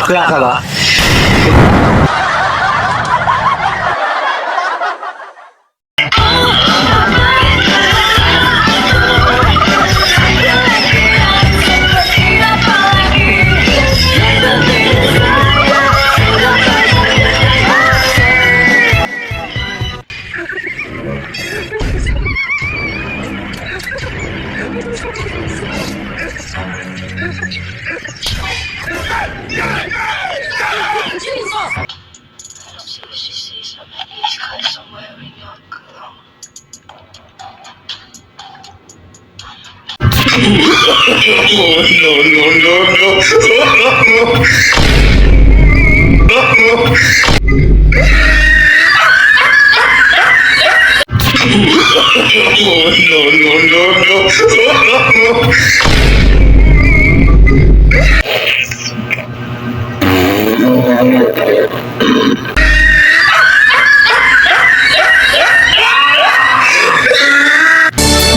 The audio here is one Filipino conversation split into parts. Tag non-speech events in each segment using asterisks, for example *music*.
桜かな。Bakla ka ba?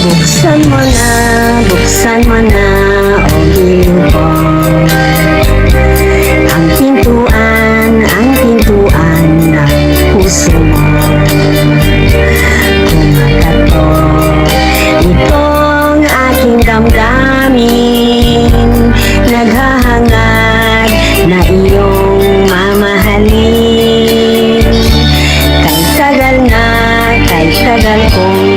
Buksan mo na, buksan mo na, o Gilbon Ang pintuan, ang pintuan ng puso mo. Kumakato, itong aking damdamin. Naghahangad na iyong mamahalin. Kay tagal na, kay tagal kong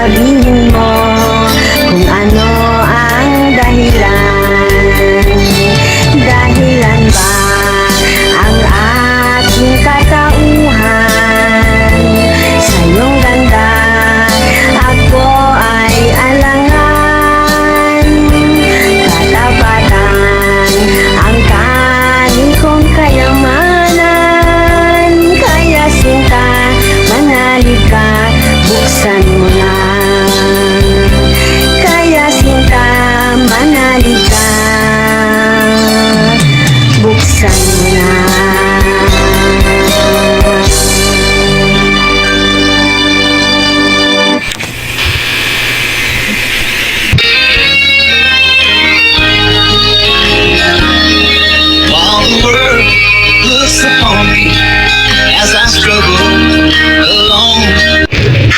Sabihin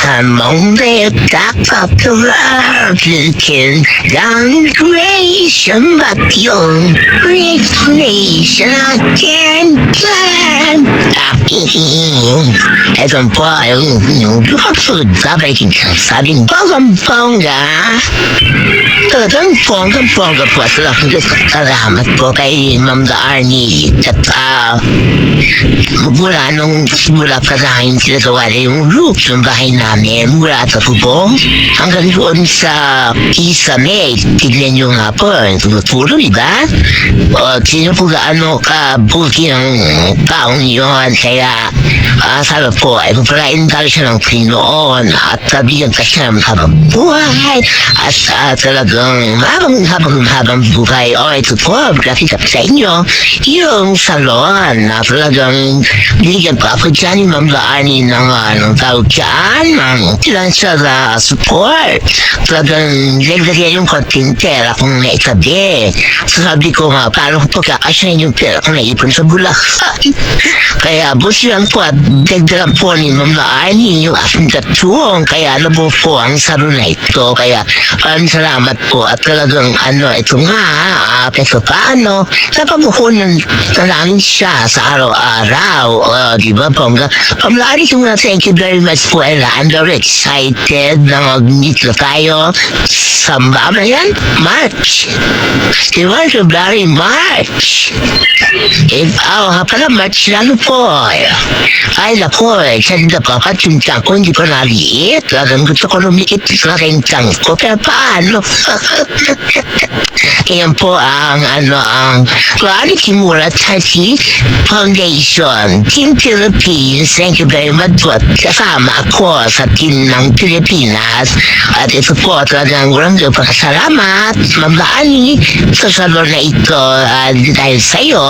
I'm on the top of the down creation, but your creation I can't climb. Eto po ay yung kapsulod sabay sabing pangam-panga. Talagang ponggang-pongga po sa laking salamat po kay Ma'am Arnie at ah, mula nung simula pa sa akin sinagawa na yung roof ng bahay namin mula sa bubong hanggang doon sa isa May. Tignan nyo nga po, tuturo, di ba? O, sino po gaano ka buti ng taong yun, kaya ah, sabi po, ay pagpalain tayo siya ng Pinoon at kabigyan ka siya ng habang buhay at ah, talagang habang habang habang buhay. O, ito po, nakita ko sa inyo, yung salon na talagang binigyan pa ako dyan ni Ma'am Laani ng anong tawag dyan, ng financial ah, support. Talagang nagdagyan yung konting pera kung naitabi. So sabi ko nga, paano ko pagkakasyahin yung pera kung naipon sa? *laughs* Kaya busi lang po at dagdagan po ni Ma'am Laani yung aking katuwang. Kaya ano po po ang salon na ito. Kaya maraming salamat po at talagang ano, ito nga, uh, peso paano, napabukunan na namin siya sa araw-araw. Uh, di ba, Pongga? Pamlari ko nga, thank you very much po, Ella. I'm very excited na mag-meet na tayo sa mamayan, March. Di ba, February, March. Eh, oh, pala, March na ano po. Ay, nako, eh, sa napapatsinta ko, hindi ko naliit. Talagang gusto ko lumikit sa aking ko. Pero paano? *laughs* Yan po ang ano ang Quality Mura Tachi Foundation Team Philippines. Thank you very much po. Kasama ko sa team ng Pilipinas. At ito po talagang walang pagkasalamat. Mabani sa salon na ito at dahil sa iyo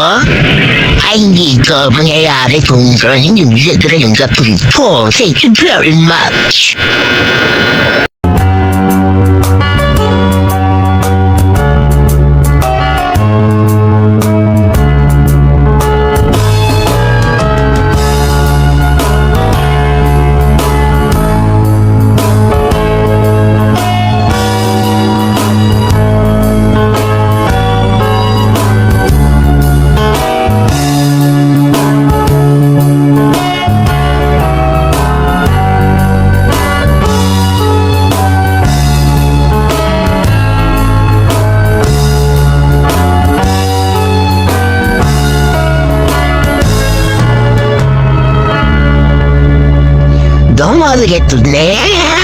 ay hindi ito mangyayari kung hindi mo dire yung gatuin ko. Thank you very much. to get to left.